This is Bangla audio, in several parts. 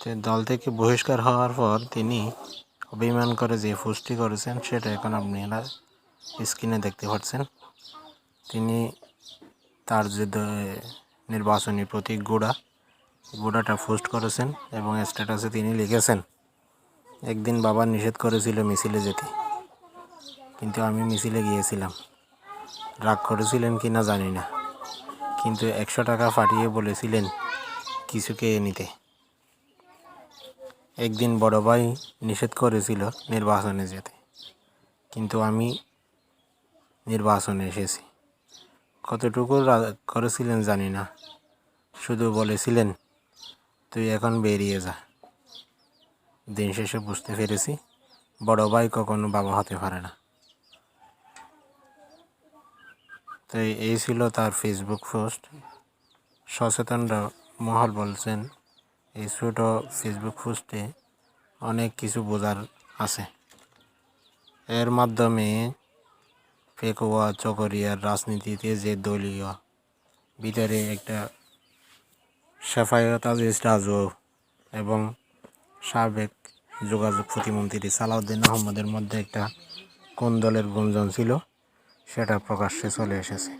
তো দল থেকে বহিষ্কার হওয়ার পর তিনি অভিমান করে যে পোস্টটি করেছেন, সেটা এখন আপনারা স্ক্রিনে দেখতে পাচ্ছেন। তিনি তার যে নির্বাচনী প্রতীক গোড়া গোড়াটা পোস্ট করেছেন এবং স্ট্যাটাসে তিনি লিখেছেন, একদিন বাবা নিষেধ করেছিল মিছিলে যেতে, কিন্তু আমি মিছিলে গিয়েছিলাম। রাগ করেছিলেন কি না জানি না, কিন্তু একশো টাকা পাঠিয়ে বলেছিলেন, কিছু খেয়ে নিতে। একদিন বড় ভাই নিষেধ করেছিল নির্বাচনে যেতে। কিন্তু আমি নির্বাচনে এসেছি। কতটুকু করেছিলেন জানি না। শুধু বলেছিলেন, তুই এখন বেরিয়ে যা। দিন শেষে বুঝতে পেরেছি, বড় ভাই কখনো বাবা হতে পারে না। তো এই ছিল তার ফেসবুক পোস্ট সচেতনরা মহল বলছেন এই ছোট ফেসবুক পোস্টে অনেক কিছু বোঝার আছে। এর মাধ্যমে ফেকুয়া চকরিয়ার রাজনীতিতে যে দলীয়, ভিতরে একটা সাফায়ত আজিজ রাজু এবং সাবেক যোগাযোগ প্রতিমন্ত্রী সালাউদ্দিন আহমদের মধ্যে একটা কোন দলের গুঞ্জন ছিল, সেটা প্রকাশ্যে চলে এসেছে।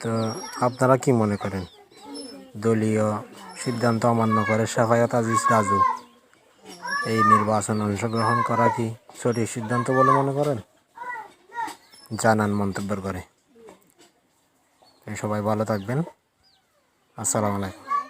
তো আপনারা কি মনে করেন, দলীয় সিদ্ধান্ত অমান্য করে সাফায়াত আজিজ রাজু। এই নির্বাচন অংশগ্রহণ করা কি সঠিক সিদ্ধান্ত বলে মনে করেন? জানান মন্তব্য করে। সবাই ভালো থাকবেন। আসসালামু আলাইকুম।